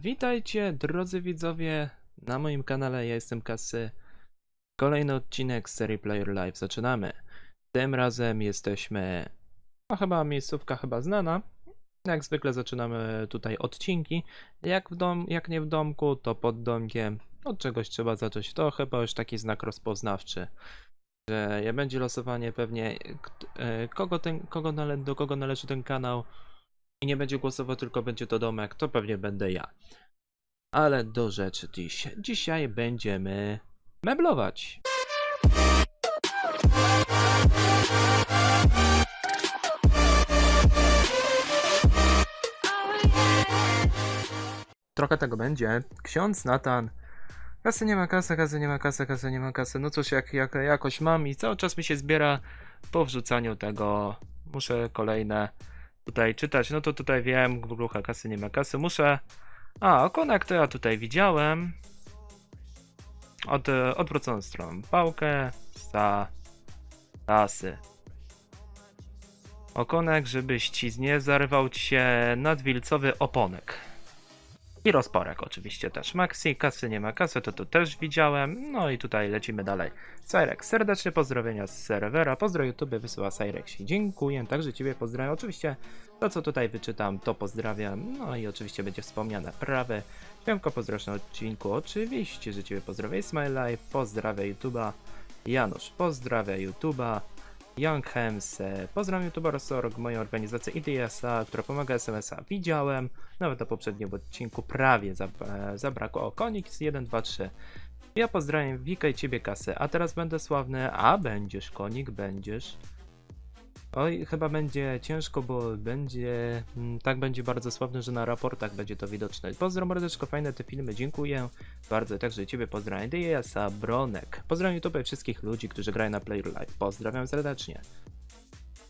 Witajcie drodzy widzowie na moim kanale, ja jestem Kasy. Kolejny odcinek z serii Player Live zaczynamy. Tym razem jesteśmy, a chyba miejscówka chyba znana. Jak zwykle zaczynamy tutaj odcinki. Jak, w dom, jak nie w domku, to pod domkiem. Od czegoś trzeba zacząć. To chyba już taki znak rozpoznawczy. Że będzie losowanie pewnie e, kogo ten, kogo nale, do kogo należy ten kanał. I nie będzie głosował, tylko będzie to domek, to pewnie będę ja. Ale do rzeczy dziś. Dzisiaj będziemy meblować. Trochę tego będzie. Ksiądz Natan. Kasy nie ma kasy, kasy nie ma kasy, kasy nie ma kasy. No cóż, jak, jak jakoś mam i cały czas mi się zbiera po wrzucaniu tego. Muszę kolejne tutaj czytać. No to tutaj wiem, grucha kasy nie ma kasy. Muszę. A, okonek to ja tutaj widziałem. Od odwróconą stroną. Pałkę za kasy. Okonek, żebyś ci nie zarywał ci się nadwilcowy oponek. I rozporek oczywiście też. Maxi, kasy nie ma kasy, to to też widziałem. No i tutaj lecimy dalej. Cyrek, serdecznie pozdrowienia z serwera. Pozdro YouTube wysyła Cyrexi. Dziękuję, także Ciebie pozdrawiam. Oczywiście to, co tutaj wyczytam, to pozdrawiam. No i oczywiście będzie wspomniane prawe. Siemko, pozdrawiam na odcinku. Oczywiście, że Ciebie pozdrawiam. Smile Life, pozdrawia YouTube'a. Janusz, pozdrawia YouTube'a. Young Hems, pozdrawiam YouTuber.org, moją organizację IDS-a, która pomaga SMS-a. Widziałem, nawet na poprzednim odcinku prawie e, zabrakło. O, Konix 1, 2, 3. Ja pozdrawiam Wika i Ciebie kasę, a teraz będę sławny, a będziesz Konik, będziesz. Oj, chyba będzie ciężko, bo będzie, mm, tak będzie bardzo sławny, że na raportach będzie to widoczne. Pozdro mordeczko, fajne te filmy, dziękuję bardzo, także Ciebie pozdrawiam. Diasa, Bronek, pozdrawiam YouTube wszystkich ludzi, którzy grają na Player Live, pozdrawiam serdecznie.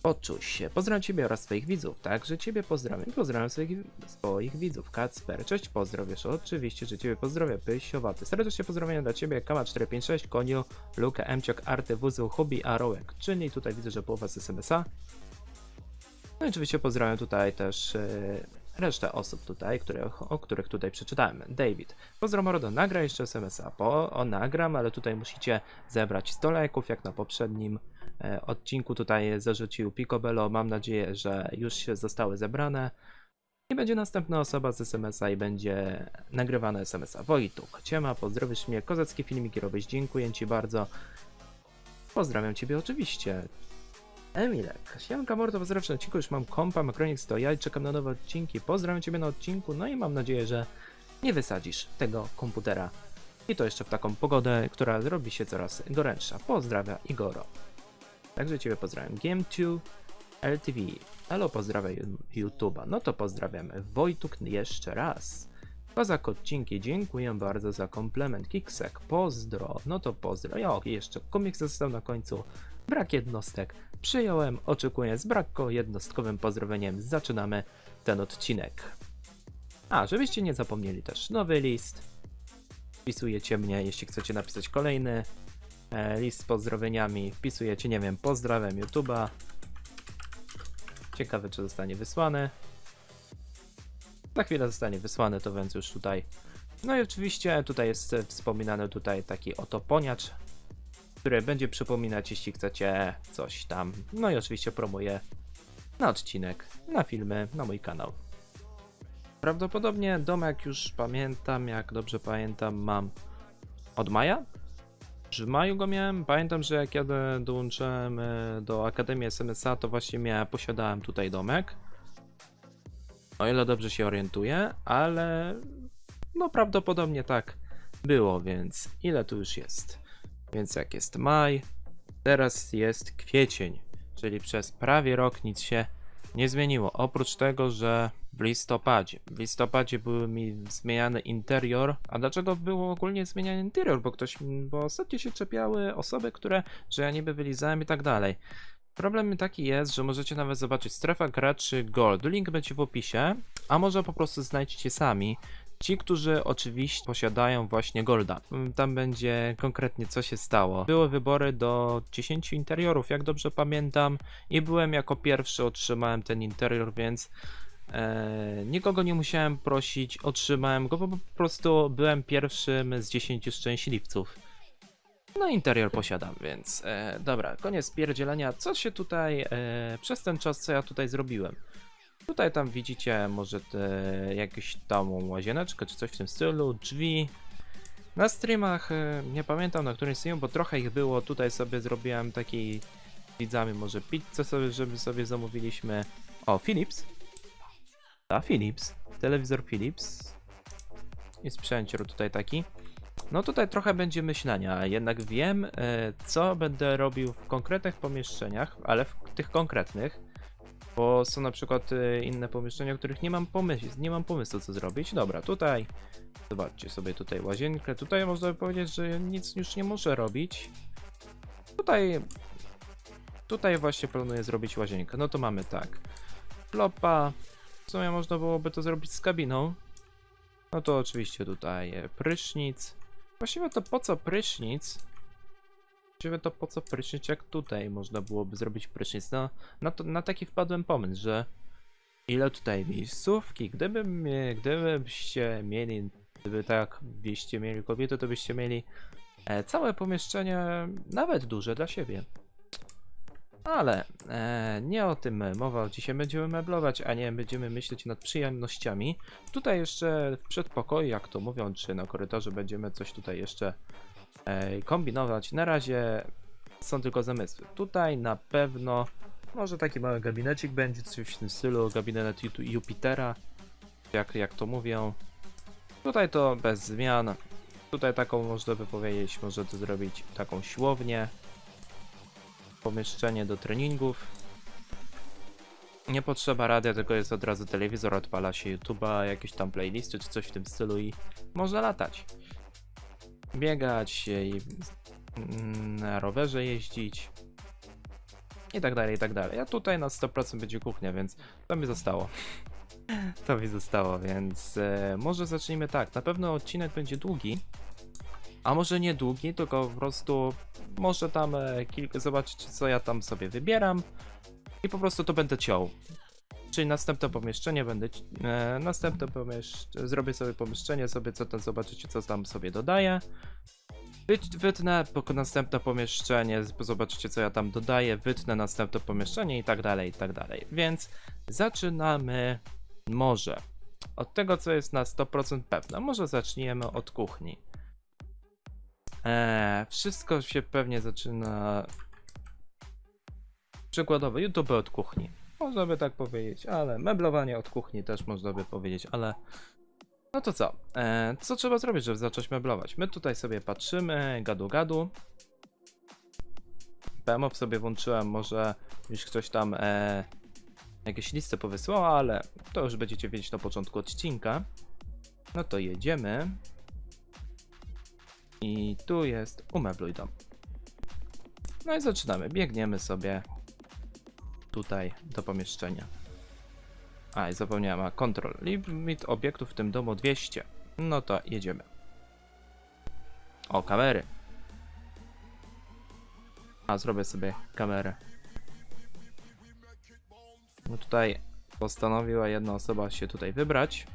Poczuj się, pozdrawiam Ciebie oraz swoich widzów, także Ciebie pozdrawiam, pozdrawiam swoich, swoich widzów, Kacper, cześć, pozdrowiesz, oczywiście, że Ciebie pozdrowię, Pysiowaty, serdecznie pozdrawiam dla Ciebie, Kama456, Koniu, Luka, Mciok, Arty, Wuzu, Hubi, Arołek, czyli tutaj widzę, że połowa z SMS-a. No i oczywiście pozdrawiam tutaj też e, resztę osób tutaj, o których tutaj przeczytałem. David, pozdro mordo, nagra jeszcze SMS-a, po, o nagram, ale tutaj musicie zebrać 100 lajków, jak na poprzednim e, odcinku tutaj zarzucił Picobello, mam nadzieję, że już zostały zebrane. I będzie następna osoba z SMS-a i będzie nagrywane SMS-a. Wojtuk, ciema, pozdrowisz mnie, kozacki filmiki robisz, dziękuję Ci bardzo. Pozdrawiam Ciebie oczywiście. Emilek, siemka mordo, pozdrawiam na odcinku, już mam kompa, Makronix to ja i czekam na nowe odcinki. Pozdrawiam Ciebie na odcinku, no i mam nadzieję, że nie wysadzisz tego komputera. I to jeszcze w taką pogodę, która robi się coraz gorętsza. Pozdrawia Igoro. Także Ciebie pozdrawiam. Game2 LTV. Elo, pozdrawiam YouTube'a. No to pozdrawiamy. Wojtuk jeszcze raz. Kozak odcinki, dziękuję bardzo za komplement. Kiksek, pozdro. No to pozdro. Ja jeszcze komiks został na końcu. Brak jednostek. Przyjąłem, oczekuję z brakko jednostkowym pozdrowieniem. Zaczynamy ten odcinek. A, żebyście nie zapomnieli też nowy list. Wpisujecie mnie, jeśli chcecie napisać kolejny e, list z pozdrowieniami. Wpisujecie, nie wiem, pozdrawiam YouTube'a. Ciekawe, czy zostanie wysłany. Za chwilę zostanie wysłany, to więc już tutaj. No i oczywiście tutaj jest wspominany tutaj taki oto poniacz, który będzie przypominać, jeśli chcecie coś tam. No i oczywiście promuję na odcinek, na filmy, na mój kanał. Prawdopodobnie domek już pamiętam, jak dobrze pamiętam, mam od maja? W maju go miałem? Pamiętam, że jak ja do- dołączyłem e, do Akademii SMSA, to właśnie miałem, posiadałem tutaj domek. O ile dobrze się orientuję, ale no prawdopodobnie tak było, więc ile tu już jest? Więc jak jest maj, teraz jest kwiecień, czyli przez prawie rok nic się nie zmieniło. Oprócz tego, że w listopadzie. W listopadzie był mi zmieniany interior. A dlaczego było ogólnie zmieniany interior? Bo ktoś, bo ostatnio się czepiały osoby, które, że ja niby wylizałem i tak dalej. Problem taki jest, że możecie nawet zobaczyć strefa graczy Gold. Link będzie w opisie, a może po prostu znajdziecie sami. Ci, którzy oczywiście posiadają właśnie Golda. Mm, Tam będzie konkretnie co się stało. Były wybory do 10 interiorów, jak dobrze pamiętam, i byłem jako pierwszy, otrzymałem ten interior, więc E, nikogo nie musiałem prosić, otrzymałem go, bo po prostu byłem pierwszym z 10 szczęśliwców. No interior posiadam, więc e, dobra, koniec pierdzielenia. Co się tutaj e, przez ten czas, co ja tutaj zrobiłem? Tutaj tam widzicie może te, tam łazieneczkę czy coś w tym stylu, drzwi. Na streamach, e, nie pamiętam na którym streamie, bo trochę ich było, tutaj sobie zrobiłem taki widzami może pizzę sobie, żeby sobie zamówiliśmy. O, Philips. A, Philips. Telewizor Philips. I sprzęcior tutaj taki. No tutaj trochę będzie myślenia, jednak wiem, e, co będę robił w konkretnych pomieszczeniach, ale w tych konkretnych, bo są na przykład e, inne pomieszczenia, których nie mam pomysłu, nie mam pomysłu co zrobić. Dobra, tutaj, zobaczcie sobie tutaj łazienkę, tutaj można powiedzieć, że nic już nie muszę robić. Tutaj, tutaj właśnie planuję zrobić łazienkę, no to mamy tak, flopa, w sumie można byłoby to zrobić z kabiną, no to oczywiście tutaj e, prysznic. Właściwie to po co prysznic? Właściwie to po co prysznic, jak tutaj można byłoby zrobić prysznic? No, na, to, na taki wpadłem pomysł, że ile tutaj miejscówki, gdyby, mie- gdybyście mieli, gdyby tak byście mieli kobiety, to byście mieli e, całe pomieszczenie, nawet duże dla siebie. Ale e, nie o tym mowa. Dzisiaj będziemy meblować, a nie będziemy myśleć nad przyjemnościami. Tutaj jeszcze w przedpokoju, jak to mówią, czy na korytarzu będziemy coś tutaj jeszcze e, kombinować. Na razie są tylko zamysły. Tutaj na pewno może taki mały gabinecik będzie, coś w tym stylu, gabinet Ju- Jupitera, jak, jak to mówią. Tutaj to bez zmian. Tutaj taką można by powiedzieć, może to zrobić taką siłownię pomieszczenie do treningów. Nie potrzeba radia, tylko jest od razu telewizor, odpala się YouTube'a, jakieś tam playlisty czy coś w tym stylu i można latać. Biegać i mm, na rowerze jeździć. I tak dalej, i tak dalej. A tutaj na 100% będzie kuchnia, więc to mi zostało. To mi zostało, więc e, może zacznijmy tak. Na pewno odcinek będzie długi. A może nie długi, tylko po prostu może tam e, kilka, zobaczycie co ja tam sobie wybieram i po prostu to będę ciął. Czyli następne pomieszczenie będę, e, następne pomieszczenie, zrobię sobie pomieszczenie, sobie co tam zobaczycie co tam sobie dodaję. Wyt- Wytnę następne pomieszczenie, zobaczycie co ja tam dodaję, wytnę następne pomieszczenie i tak dalej, i tak dalej. Więc zaczynamy może od tego co jest na 100% pewne. Może zaczniemy od kuchni. Eee, wszystko się pewnie zaczyna. Przykładowo, YouTube od kuchni. Można by tak powiedzieć, ale meblowanie od kuchni też można by powiedzieć, ale. No to co? Eee, co trzeba zrobić, żeby zacząć meblować? My tutaj sobie patrzymy, gadu gadu. PMOW sobie włączyłem, może już ktoś tam e, jakieś listy powysyłał, ale to już będziecie wiedzieć na początku odcinka. No to jedziemy. I tu jest umebluj dom. No i zaczynamy. Biegniemy sobie tutaj do pomieszczenia. A, i zapomniałem, a control. Limit obiektów w tym domu 200. No to jedziemy. O, kamery. A, zrobię sobie kamerę. No tutaj postanowiła jedna osoba się tutaj wybrać.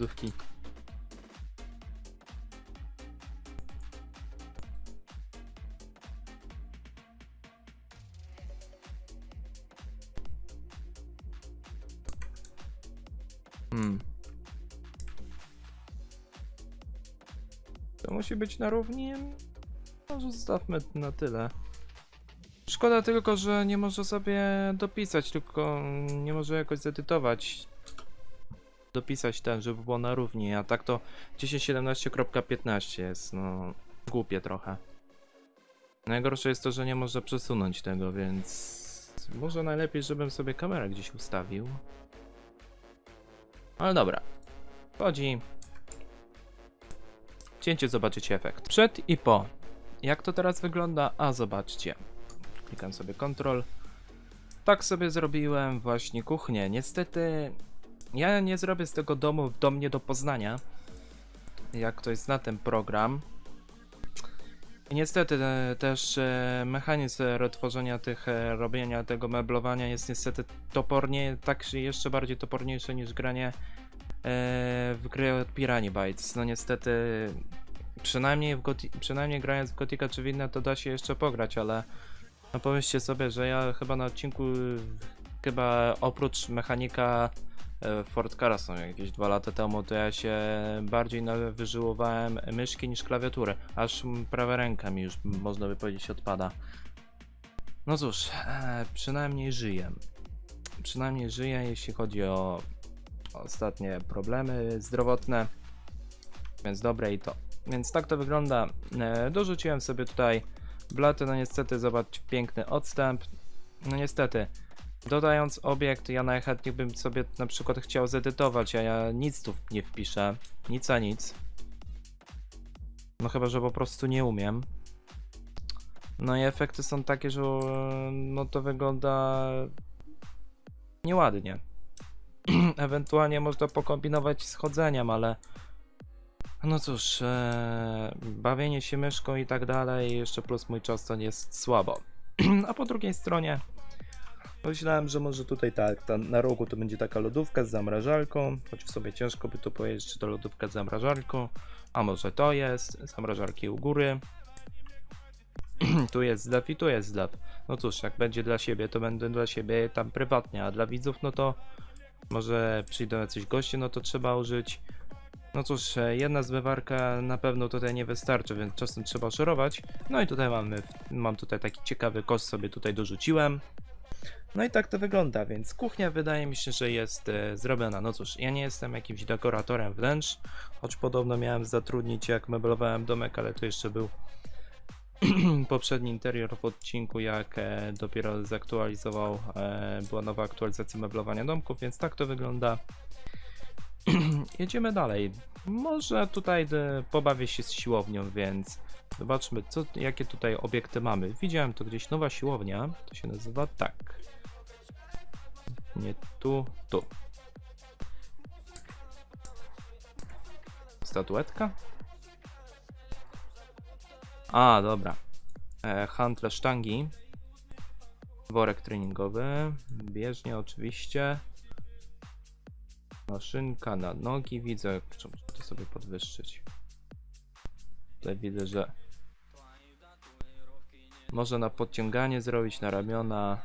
Lodówki. Hmm. To musi być na równi? Może zostawmy na tyle. Szkoda tylko, że nie może sobie dopisać, tylko nie może jakoś zedytować dopisać ten, żeby było na równi, a tak to 1017.15 jest, no głupie trochę. Najgorsze jest to, że nie można przesunąć tego, więc może najlepiej, żebym sobie kamerę gdzieś ustawił. Ale dobra. Chodzi. Cięcie zobaczycie efekt. Przed i po. Jak to teraz wygląda? A zobaczcie. Klikam sobie Ctrl. tak sobie zrobiłem właśnie kuchnię. Niestety ja nie zrobię z tego domu w dom nie do poznania. Jak ktoś zna ten program. I niestety e, też e, mechanizm tworzenia tych, e, robienia tego meblowania jest niestety topornie, tak jeszcze bardziej toporniejsze niż granie w gry od Piranha Bytes. No niestety, przynajmniej, w Goti- przynajmniej grając w Gotika czy w inne to da się jeszcze pograć, ale no pomyślcie sobie, że ja chyba na odcinku chyba oprócz mechanika Ford Carson jakieś dwa lata temu, to ja się bardziej wyżyłowałem myszki niż klawiatury. Aż prawa ręka mi już można by powiedzieć odpada. No cóż, e, przynajmniej żyję. Przynajmniej żyję, jeśli chodzi o ostatnie problemy zdrowotne. Więc dobre i to. Więc tak to wygląda. E, dorzuciłem sobie tutaj blaty, no niestety zobacz piękny odstęp. No niestety, dodając obiekt, ja najchętniej bym sobie na przykład chciał zedytować, a ja nic tu nie wpiszę. Nic a nic. No chyba, że po prostu nie umiem. No i efekty są takie, że no to wygląda nieładnie. Ewentualnie można pokombinować z chodzeniem, ale no cóż, e, bawienie się myszką i tak dalej, jeszcze plus mój czas to nie jest słabo. A po drugiej stronie myślałem, że może tutaj tak, ta, na rogu to będzie taka lodówka z zamrażarką, choć w sobie ciężko by tu powiedzieć, czy to lodówka z zamrażarką, a może to jest, zamrażarki u góry. tu jest zlew i tu jest zlew. No cóż, jak będzie dla siebie, to będę dla siebie tam prywatnie, a dla widzów, no to może przyjdą jacyś goście, no to trzeba użyć no cóż, e, jedna zmywarka na pewno tutaj nie wystarczy, więc czasem trzeba szorować. No i tutaj mamy, mam tutaj taki ciekawy kosz sobie tutaj dorzuciłem. No i tak to wygląda, więc kuchnia wydaje mi się, że jest e, zrobiona. No cóż, ja nie jestem jakimś dekoratorem wnętrz, choć podobno miałem zatrudnić jak meblowałem domek, ale to jeszcze był poprzedni interior w odcinku, jak e, dopiero zaktualizował, e, była nowa aktualizacja meblowania domków, więc tak to wygląda. Jedziemy dalej. Może tutaj e, pobawię się z siłownią, więc zobaczmy, co, jakie tutaj obiekty mamy. Widziałem to gdzieś, nowa siłownia, to się nazywa tak. Nie tu, tu. Statuetka? A, dobra. E, handle sztangi. Worek treningowy. Bieżnie oczywiście. Maszynka na nogi. Widzę, czy to sobie podwyższyć. Tutaj widzę, że można na podciąganie zrobić, na ramiona.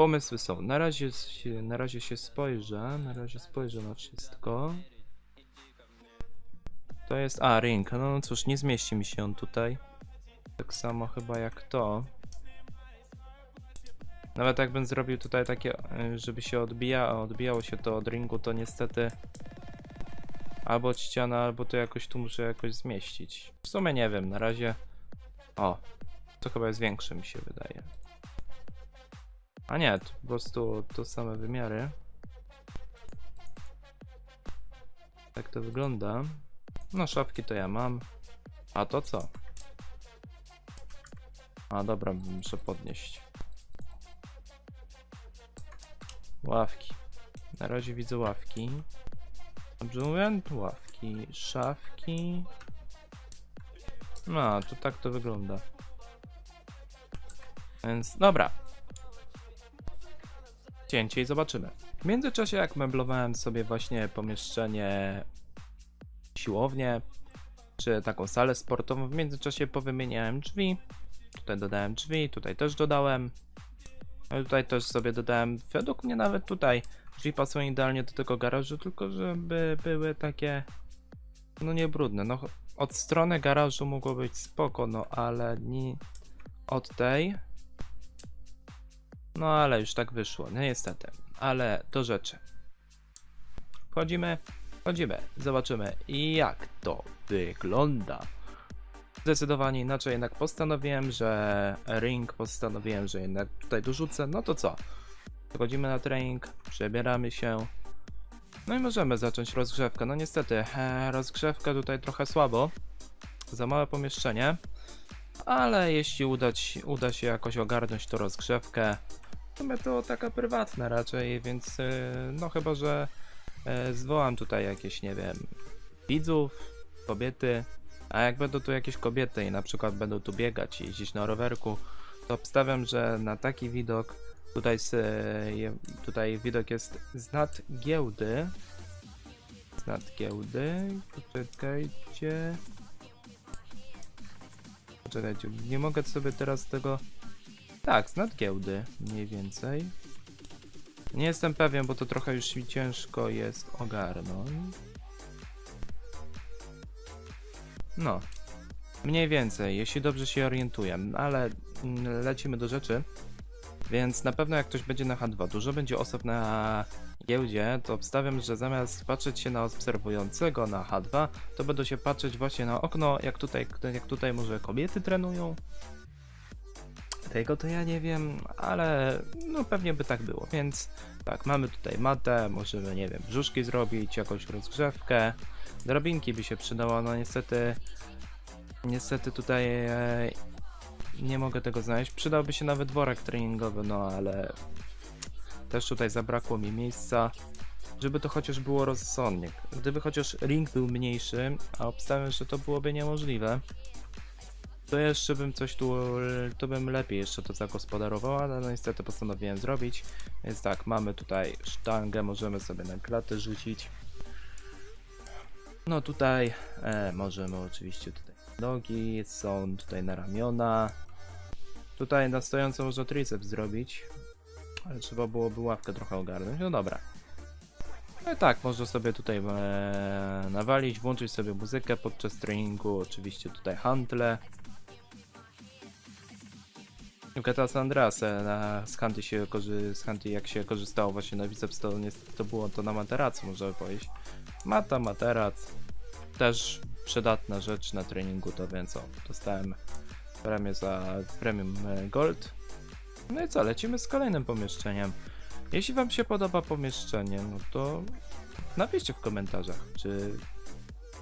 Pomysły są. Na razie się, na razie się spojrzę. Na razie spojrzę na wszystko. To jest. A, ring. No cóż, nie zmieści mi się on tutaj. Tak samo chyba jak to. Nawet jakbym zrobił tutaj takie, y, żeby się odbija, odbijało się to od ringu, to niestety albo od ściany, albo to jakoś tu muszę jakoś zmieścić. W sumie nie wiem, na razie. O, to chyba jest większe mi się wydaje. A nie, to po prostu to same wymiary. Tak to wygląda. No, szafki to ja mam. A to co? A dobra, muszę podnieść. Ławki. Na razie widzę ławki. Dobrze mówię? Ławki, szafki. No, to tak to wygląda. Więc dobra. Cięcie i zobaczymy. W międzyczasie jak meblowałem sobie właśnie pomieszczenie siłownię, czy taką salę sportową, w międzyczasie powymieniałem drzwi. Tutaj dodałem drzwi, tutaj też dodałem. No tutaj też sobie dodałem, według mnie nawet tutaj drzwi pasują idealnie do tego garażu, tylko żeby były takie, no nie brudne. No od strony garażu mogło być spoko, no ale nie od tej. No ale już tak wyszło, no niestety. Ale do rzeczy. Wchodzimy, wchodzimy, zobaczymy jak to wygląda. Zdecydowanie inaczej jednak postanowiłem, że ring postanowiłem, że jednak tutaj dorzucę. No to co? Wchodzimy na trening, przebieramy się. No i możemy zacząć rozgrzewkę. No niestety, e, rozgrzewka tutaj trochę słabo. Za małe pomieszczenie. ale jeśli udać, uda się jakoś ogarnąć to rozgrzewkę, to taka prywatna raczej, więc e, no chyba, że e, zwołam tutaj jakieś, nie wiem, widzów, kobiety, a jak będą tu jakieś kobiety i na przykład będą tu biegać i jeździć na rowerku, to obstawiam, że na taki widok tutaj, tutaj widok jest z nad giełdy. Z nad giełdy. Poczekajcie. Poczekajcie, nie mogę sobie teraz tego. Tak, z nad giełdy, mniej więcej. Nie jestem pewien, bo to trochę już mi ciężko jest ogarnąć. No, mniej więcej, jeśli dobrze się orientuję, ale mm, lecimy do rzeczy. Więc na pewno jak ktoś będzie na H2, dużo będzie osób na giełdzie, to obstawiam, że zamiast patrzeć się na obserwującego na H2, to będą się patrzeć właśnie na okno, jak tutaj, jak tutaj może kobiety trenują. Tego to ja nie wiem, ale no pewnie by tak było, więc tak, mamy tutaj matę, możemy, nie wiem, brzuszki zrobić, jakąś rozgrzewkę, drabinki by się przydało, no niestety, niestety tutaj e, nie mogę tego znaleźć. Przydałby się nawet worek treningowy, no ale też tutaj zabrakło mi miejsca, żeby to chociaż było rozsądnie. Gdyby chociaż ring był mniejszy, a obstawiam, że to byłoby niemożliwe, to jeszcze bym coś tu, to bym lepiej jeszcze to zagospodarował, ale no niestety postanowiłem zrobić. Więc tak, mamy tutaj sztangę, możemy sobie na klatę rzucić. No tutaj e, możemy oczywiście tutaj nogi, są tutaj na ramiona. Tutaj na stojąco można triceps zrobić, ale trzeba byłoby ławkę trochę ogarnąć. No dobra. No tak, można sobie tutaj e, nawalić, włączyć sobie muzykę podczas treningu, oczywiście tutaj hantle. W GTA San Andreas na, z Hanty się korzy, z Hanty jak się korzystało właśnie na biceps to to było to na materacu można powiedzieć. Mata, materac. Też przydatna rzecz na treningu to więc o, dostałem premię za premium e, gold. No i co, lecimy z kolejnym pomieszczeniem. Jeśli wam się podoba pomieszczenie, no to napiszcie w komentarzach, czy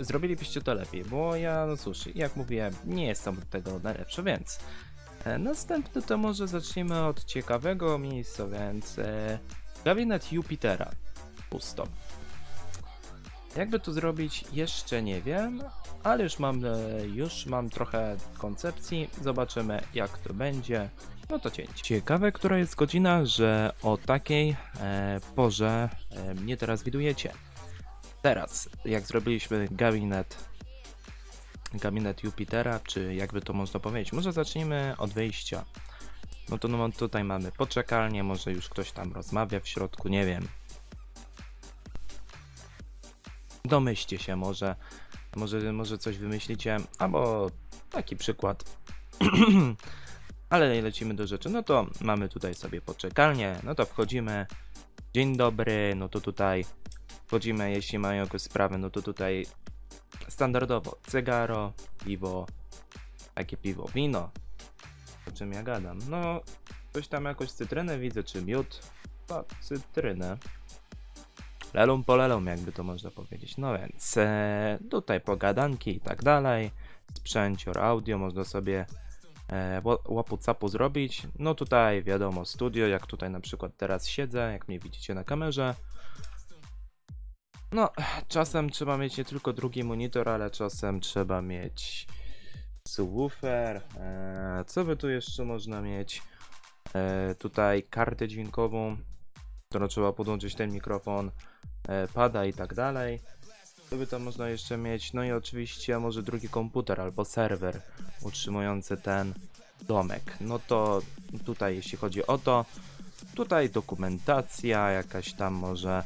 zrobilibyście to lepiej, bo ja, no cóż, jak mówiłem, nie jestem od tego najlepszy, więc następny to może zaczniemy od ciekawego miejsca, więc e, gabinet Jupitera. Pusto. Jakby to zrobić, jeszcze nie wiem, ale już mam, e, już mam trochę koncepcji. Zobaczymy, jak to będzie. No to cięć. Ciekawe, która jest godzina, że o takiej e, porze e, mnie teraz widujecie. Teraz, jak zrobiliśmy gabinet, gabinet Jupitera, czy jakby to można powiedzieć, może zacznijmy od wyjścia. No to no, tutaj mamy poczekalnię, może już ktoś tam rozmawia w środku, nie wiem. Domyślcie się może, może, może coś wymyślicie, albo taki przykład. Ale lecimy do rzeczy. No to mamy tutaj sobie poczekalnię, no to wchodzimy. Dzień dobry, no to tutaj wchodzimy, jeśli mają jakieś sprawy, no to tutaj standardowo cygaro, piwo, takie piwo, wino. O czym ja gadam? No, coś tam jakoś cytrynę widzę, czy miód. No, cytrynę. Lelum po lelum, jakby to można powiedzieć. No więc e, tutaj pogadanki i tak dalej. Sprzęcior audio można sobie e, ła- łapu capu zrobić. No tutaj wiadomo studio, jak tutaj na przykład teraz siedzę, jak mnie widzicie na kamerze. No, czasem trzeba mieć nie tylko drugi monitor, ale czasem trzeba mieć subwoofer. E, co by tu jeszcze można mieć? E, tutaj kartę dźwiękową, którą trzeba podłączyć ten mikrofon, e, pada i tak dalej. Co by tam można jeszcze mieć? No i oczywiście może drugi komputer albo serwer utrzymujący ten domek. No to tutaj jeśli chodzi o to, tutaj dokumentacja, jakaś tam może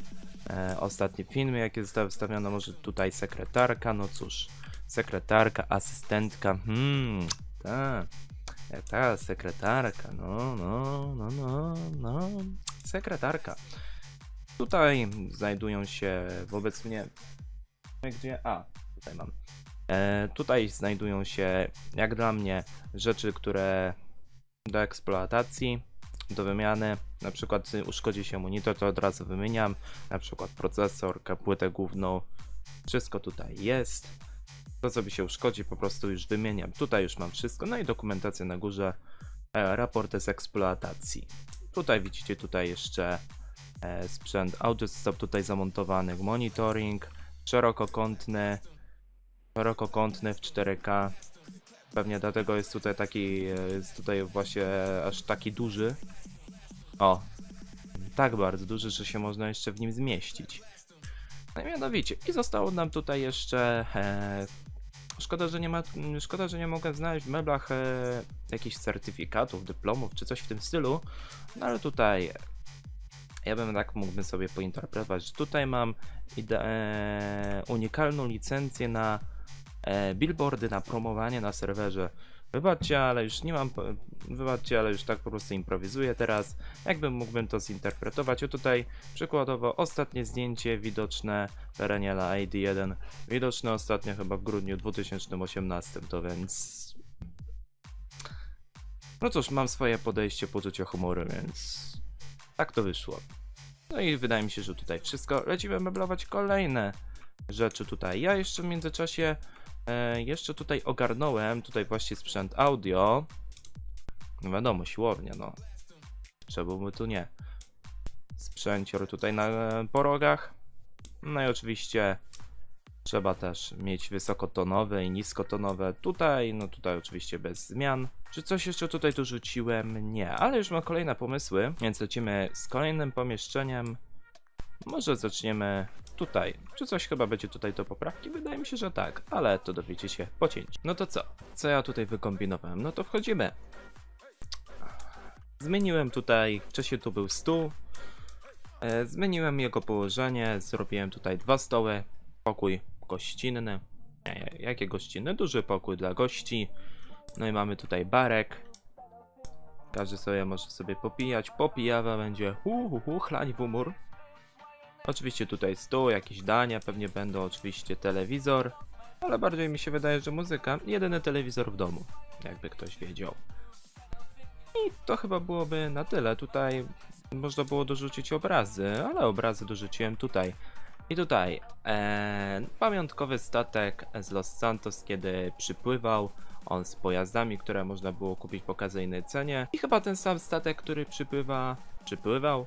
e, ostatnie filmy, jakie zostały wstawione, może tutaj sekretarka, no cóż, sekretarka, asystentka, hmm, ta, e, ta sekretarka, no, no, no, no, no, sekretarka. Tutaj znajdują się wobec mnie, gdzie, a, tutaj mam. E, tutaj znajdują się, jak dla mnie, rzeczy, które do eksploatacji, do wymiany. Na przykład y, uszkodzi się monitor, to od razu wymieniam. Na przykład procesor, płytę główną. Wszystko tutaj jest. To co mi się uszkodzi po prostu już wymieniam. Tutaj już mam wszystko, no i dokumentacja na górze, e, raporty z eksploatacji. Tutaj widzicie tutaj jeszcze e, sprzęt audio został tutaj zamontowany, monitoring, szerokokątny, szerokokątny w 4K. Pewnie dlatego jest tutaj taki, e, jest tutaj właśnie aż taki duży. O, tak bardzo duży, że się można jeszcze w nim zmieścić. No mianowicie, i zostało nam tutaj jeszcze. E, szkoda, że nie ma. Szkoda, że nie mogę znaleźć w meblach e, jakichś certyfikatów, dyplomów czy coś w tym stylu. No ale tutaj. Ja bym tak mógłbym sobie pointerpretować, tutaj mam e, unikalną licencję na e, billboardy, na promowanie na serwerze. Wybaczcie, ale już nie mam. Wybaczcie, ale już tak po prostu improwizuję teraz. Jakbym mógłbym to zinterpretować? O tutaj przykładowo ostatnie zdjęcie widoczne Pereniela ID1. Widoczne ostatnio chyba w grudniu 2018, to więc. No cóż, mam swoje podejście, poczucie humoru, więc. Tak to wyszło. No i wydaje mi się, że tutaj wszystko. Lecimy meblować kolejne rzeczy tutaj. Ja jeszcze w międzyczasie e, jeszcze tutaj ogarnąłem tutaj właśnie sprzęt audio. No wiadomo, siłownia, no. Czemu by tu nie? Sprzęcior tutaj na e, porogach. No i oczywiście trzeba też mieć wysokotonowe i niskotonowe. Tutaj, no tutaj oczywiście bez zmian. Czy coś jeszcze tutaj tu rzuciłem? Nie, ale już mam kolejne pomysły, więc lecimy z kolejnym pomieszczeniem. Może zaczniemy tutaj. Czy coś chyba będzie tutaj do poprawki? Wydaje mi się, że tak, ale to dowiecie się po cięciu. No to co? Co ja tutaj wykombinowałem? No to wchodzimy. Zmieniłem tutaj, wcześniej tu był stół. E, zmieniłem jego położenie, zrobiłem tutaj dwa stoły, pokój gościnny. Jakie gościnne? Duży pokój dla gości. No i mamy tutaj barek. Każdy sobie może sobie popijać. Popijawa będzie hu hu hu, chlań w umór. Oczywiście tutaj stół, jakieś dania pewnie będą, oczywiście telewizor. Ale bardziej mi się wydaje, że muzyka. Jedyny telewizor w domu, jakby ktoś wiedział. I to chyba byłoby na tyle. Tutaj można było dorzucić obrazy, ale obrazy dorzuciłem tutaj. I tutaj e, pamiątkowy statek z Los Santos, kiedy przypływał. On z pojazdami, które można było kupić po okazyjnej cenie. I chyba ten sam statek, który przypływa, przypływał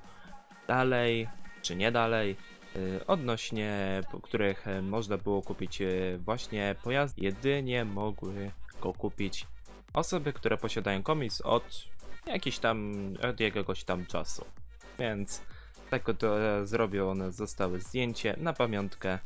dalej, czy nie dalej. y, Odnośnie których e, można było kupić e, właśnie pojazd, jedynie mogły go kupić osoby, które posiadają komiks od jakiś tam, od jakiegoś tam czasu. Więc tak to e, zrobił one, zostały zdjęcie na pamiątkę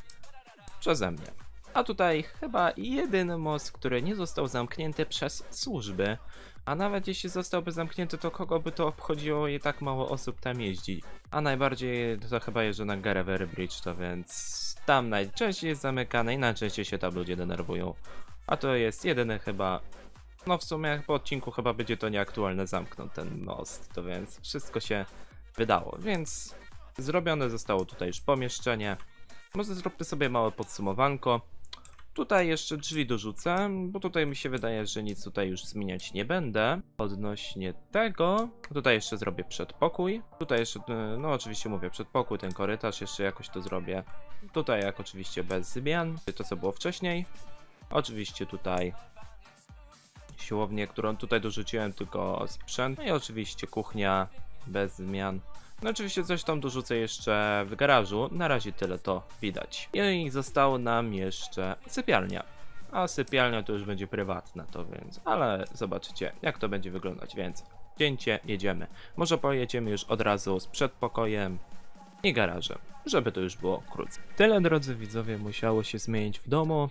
przeze mnie. A tutaj chyba jedyny most, który nie został zamknięty przez służby, a nawet jeśli zostałby zamknięty, to kogo by to obchodziło i tak mało osób tam jeździ. A najbardziej to chyba jeżdżę na Garevery Bridge, to więc tam najczęściej jest zamykane i najczęściej się tam ludzie denerwują. A to jest jedyny chyba no w sumie po odcinku chyba będzie to nieaktualne zamknąć ten most, to więc wszystko się wydało, więc zrobione zostało tutaj już pomieszczenie. Może zróbmy sobie małe podsumowanko. Tutaj jeszcze drzwi dorzucę, bo tutaj mi się wydaje, że nic tutaj już zmieniać nie będę. Odnośnie tego, tutaj jeszcze zrobię przedpokój. Tutaj jeszcze, e, no oczywiście mówię przedpokój, ten korytarz jeszcze jakoś to zrobię. Tutaj jak oczywiście bez zmian, to co było wcześniej. Oczywiście tutaj siłownię, którą tutaj dorzuciłem tylko sprzęt. No i oczywiście kuchnia bez zmian. No oczywiście coś tam dorzucę jeszcze w garażu. Na razie tyle to widać. I zostało nam jeszcze sypialnia. A sypialnia to już będzie prywatna, to więc. Ale zobaczycie, jak to będzie wyglądać, więc. Cięcie, jedziemy. Może pojedziemy już od razu z przedpokojem i garażem, żeby to już było krócej. Tyle, drodzy widzowie, musiało się zmienić w domu.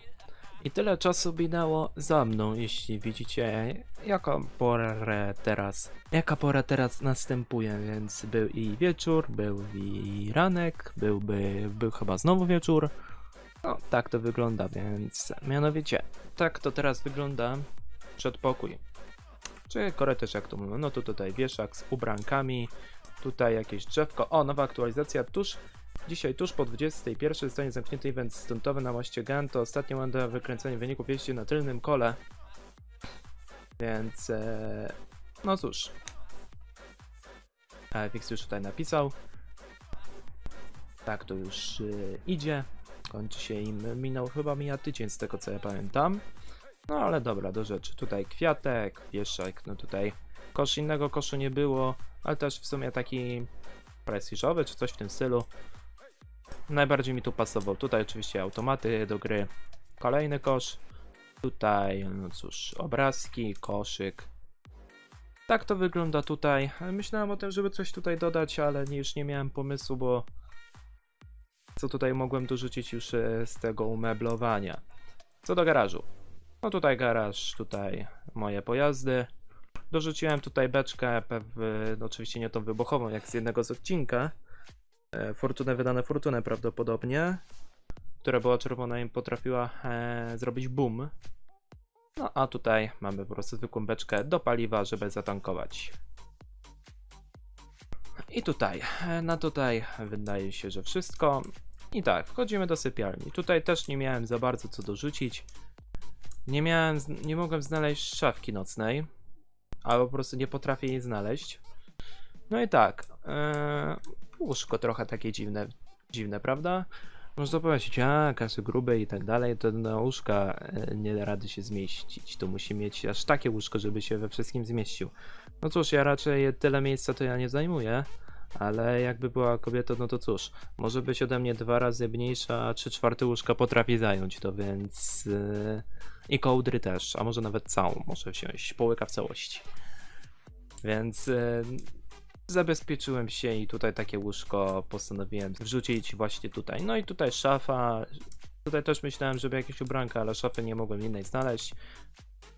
I tyle czasu minęło za mną, jeśli widzicie, jaka pora teraz, jaka pora teraz następuje, więc był i wieczór, był i ranek, byłby, był chyba znowu wieczór. No, tak to wygląda, więc mianowicie, tak to teraz wygląda przedpokój. Czy korytarz jak to mówią, no to tutaj wieszak z ubrankami, tutaj jakieś drzewko, o, nowa aktualizacja tuż Dzisiaj tuż po 21 zostanie zamknięty event stuntowy na moście Gan. To ostatnia runda wykręcenia wyników jeździ na tylnym kole. Więc e, no cóż. E, Wix już tutaj napisał. Tak to już e, idzie. Kończy się im, minął chyba mija tydzień z tego co ja pamiętam. No ale dobra, do rzeczy. Tutaj kwiatek, wieszak, no tutaj kosz innego koszu nie było, ale też w sumie taki prestiżowy czy coś w tym stylu. Najbardziej mi tu pasował. Tutaj oczywiście automaty do gry. Kolejny kosz. Tutaj, no cóż, obrazki, koszyk. Tak to wygląda tutaj. Myślałem o tym, żeby coś tutaj dodać, ale już nie miałem pomysłu, bo co tutaj mogłem dorzucić już e, z tego umeblowania. Co do garażu. No tutaj garaż, tutaj moje pojazdy. Dorzuciłem tutaj beczkę, no oczywiście nie tą wybuchową, jak z jednego z odcinka. E, Fortunę wydane fortunę prawdopodobnie, która była czerwona i potrafiła e, zrobić boom. No a tutaj mamy po prostu zwykłą beczkę do paliwa, żeby zatankować. I tutaj, e, na tutaj wydaje się, że wszystko. I tak, wchodzimy do sypialni. Tutaj też nie miałem za bardzo co dorzucić. Nie miałem, nie mogłem znaleźć szafki nocnej, albo po prostu nie potrafię jej znaleźć. No i tak, e, łóżko trochę takie dziwne, dziwne, prawda? Można powiedzieć, a kasy grube i tak dalej, to na łóżka e, nie da rady się zmieścić. To musi mieć aż takie łóżko, żeby się we wszystkim zmieścił. No cóż, ja raczej tyle miejsca to ja nie zajmuję, ale jakby była kobieta, no to cóż, może być ode mnie dwa razy mniejsza, a trzy czwarte łóżka potrafi zająć to, więc... e, I kołdry też, a może nawet całą może wziąć, połyka w całości. Więc e, zabezpieczyłem się i tutaj takie łóżko postanowiłem wrzucić właśnie tutaj. No i tutaj szafa. Tutaj też myślałem, żeby jakieś ubranka, ale szafy nie mogłem innej znaleźć.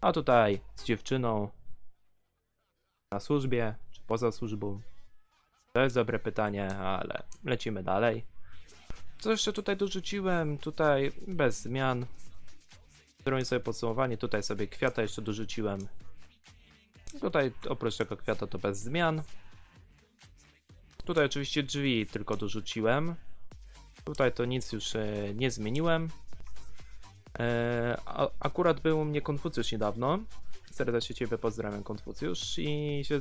A tutaj z dziewczyną na służbie, czy poza służbą. To jest dobre pytanie, ale lecimy dalej. Co jeszcze tutaj dorzuciłem? Tutaj bez zmian. Zrobię sobie podsumowanie. Tutaj sobie kwiata jeszcze dorzuciłem. Tutaj oprócz tego kwiata to bez zmian. Tutaj oczywiście drzwi tylko dorzuciłem. Tutaj to nic już e, nie zmieniłem. E, akurat był u mnie Konfucjusz niedawno. Serdecznie Ciebie pozdrawiam Konfucjusz i się,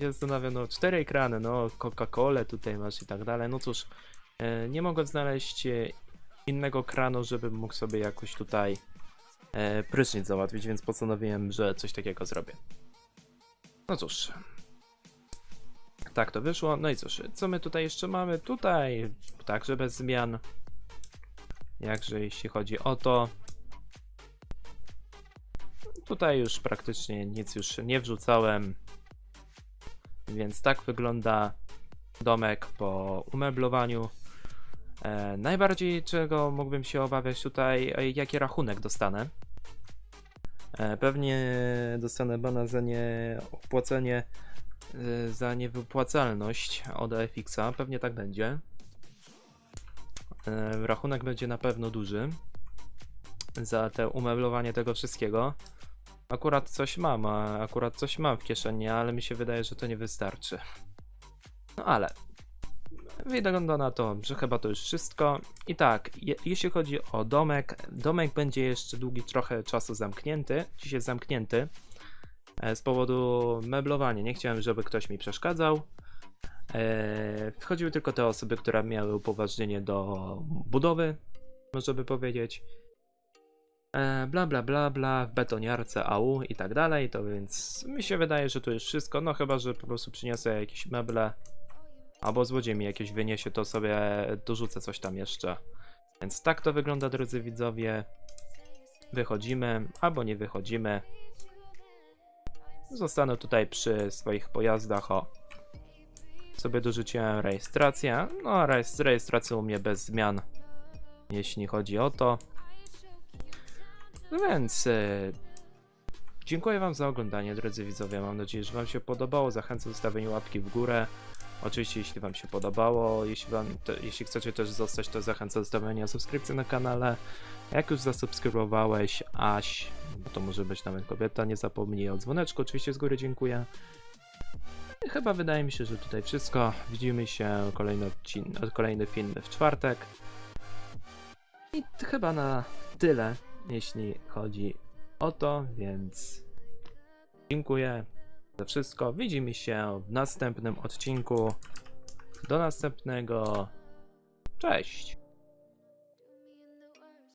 się zastanawiam, no cztery ekrany, no Coca-Colę tutaj masz i tak dalej. No cóż, e, nie mogłem znaleźć innego kranu, żebym mógł sobie jakoś tutaj prysznic załatwić, więc postanowiłem, że coś takiego zrobię. No cóż, tak to wyszło. No i cóż, co my tutaj jeszcze mamy? Tutaj także bez zmian. Jakże jeśli chodzi o to. Tutaj już praktycznie nic już nie wrzucałem. Więc tak wygląda domek po umeblowaniu. E, najbardziej czego mógłbym się obawiać tutaj, e, jaki rachunek dostanę. E, pewnie dostanę bana za nieopłacenie za niewypłacalność od FX-a. Pewnie tak będzie. Y, Rachunek będzie na pewno duży za te umeblowanie tego wszystkiego. Akurat coś mam, akurat coś mam w kieszeni, ale mi się wydaje, że to nie wystarczy. No ale wygląda na to, że chyba to już wszystko. I tak, je, jeśli chodzi o domek, domek będzie jeszcze długi trochę czasu zamknięty. Dziś jest zamknięty z powodu meblowania. Nie chciałem, żeby ktoś mi przeszkadzał. E, Wchodziły tylko te osoby, które miały upoważnienie do budowy, można by powiedzieć. E, Bla bla bla bla, w betoniarce AU i tak dalej, to więc mi się wydaje, że to już wszystko, no chyba, że po prostu przyniosę jakieś meble, albo złodziej mi jakieś wyniesie, to sobie dorzucę coś tam jeszcze. Więc tak to wygląda, drodzy widzowie. Wychodzimy, albo nie wychodzimy. Zostanę tutaj przy swoich pojazdach. O, sobie dorzuciłem rejestrację. No, rejestr- rejestracja u mnie bez zmian, jeśli chodzi o to. No więc. E, dziękuję Wam za oglądanie, drodzy widzowie. Mam nadzieję, że Wam się podobało. Zachęcam do zostawienia łapki w górę. Oczywiście, jeśli Wam się podobało, jeśli, wam jeśli chcecie też zostać, to zachęcam do zostawienia subskrypcji na kanale. Jak już zasubskrybowałeś Aś, bo to może być nawet kobieta, nie zapomnij o dzwoneczku, oczywiście z góry dziękuję. I chyba wydaje mi się, że tutaj wszystko. Widzimy się kolejny, odcin- kolejny film w czwartek. I chyba na tyle, jeśli chodzi o to, więc dziękuję za wszystko. Widzimy się w następnym odcinku. Do następnego. Cześć!